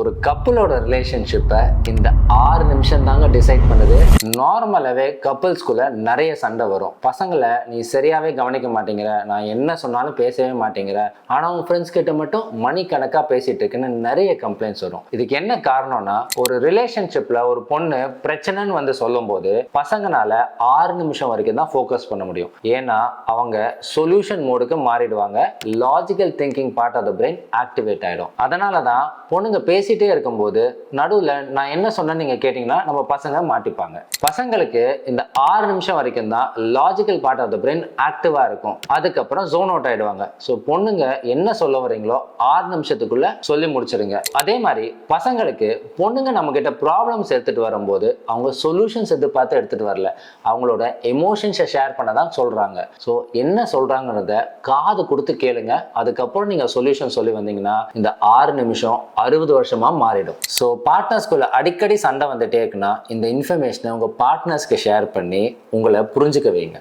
ஒரு கப்பலோட ரிலேஷன்ஷிப்பை இந்த ஆறு நிமிஷம் தாங்க டிசைட் பண்ணுது. நார்மலாகவே கப்புள்ஸ்குள்ள நிறைய சண்டை வரும். பசங்களை நீ சரியாகவே கவனிக்க மாட்டேங்கிற. நான் என்ன சொன்னாலும் பேசவே மாட்டேங்கிற. ஆனால் உன் ஃப்ரெண்ட்ஸ் கிட்ட மட்டும் மணிக்கணக்காக பேசிட்டு இருக்குன்னு நிறைய கம்ப்ளைண்ட்ஸ் வரும். இதுக்கு என்ன காரணம்னா ஒரு ரிலேஷன்ஷிப்பில் ஒரு பொண்ணு பிரச்சனைன்னு வந்து சொல்லும்போது பசங்களால ஆறு நிமிஷம் வரைக்கும் தான் ஃபோக்கஸ் பண்ண முடியும். ஏன்னா அவங்க சொல்யூஷன் மோடுக்கு மாறிடுவாங்க. Logical thinking part of the brain activate ஆகிடும் அதனால தான் பொண்ணுங்க பேசி பேசிகிட்டே இருக்கும்போது நடுவில் நான் என்ன சொன்னேன்னு நீங்க கேட்டிங்கன்னா நம்ம பசங்க மாட்டிப்பாங்க. பசங்களுக்கு இந்த ஆறு நிமிஷம் வரைக்கும் தான் logical part of the brain ஆக்டிவா இருக்கும். அதுக்கப்புறம் ஜோன் அவுட் ஆயிடுவாங்க. ஸோ பொண்ணுங்க என்ன சொல்ல வரீங்களோ ஆறு நிமிஷத்துக்குள்ள சொல்லி முடிச்சிருங்க. அதே மாதிரி பசங்களுக்கு பொண்ணுங்க நம்ம கிட்ட ப்ராப்ளம்ஸ் எடுத்துட்டு வரும்போது அவங்க சொல்யூஷன்ஸ் எதிர்பார்த்து எடுத்துட்டு வரல. அவங்களோட எமோஷன்ஸை ஷேர் பண்ண தான் சொல்றாங்க. ஸோ என்ன சொல்கிறாங்கிறத காது கொடுத்து கேளுங்க. அதுக்கப்புறம் நீங்க சொல்யூஷன் சொல்லி வந்தீங்கன்னா இந்த ஆறு நிமிஷம் அறுபது வருஷம் மாறிடும். ஸோ பார்ட்னர்ஸ்குள்ள அடிக்கடி சண்டை வந்துட்டே இருக்குன்னா இந்த இன்ஃபர்மேஷனை உங்க பார்ட்னர்ஸ்க்கு ஷேர் பண்ணி உங்களை புரிஞ்சுக்க வைங்க.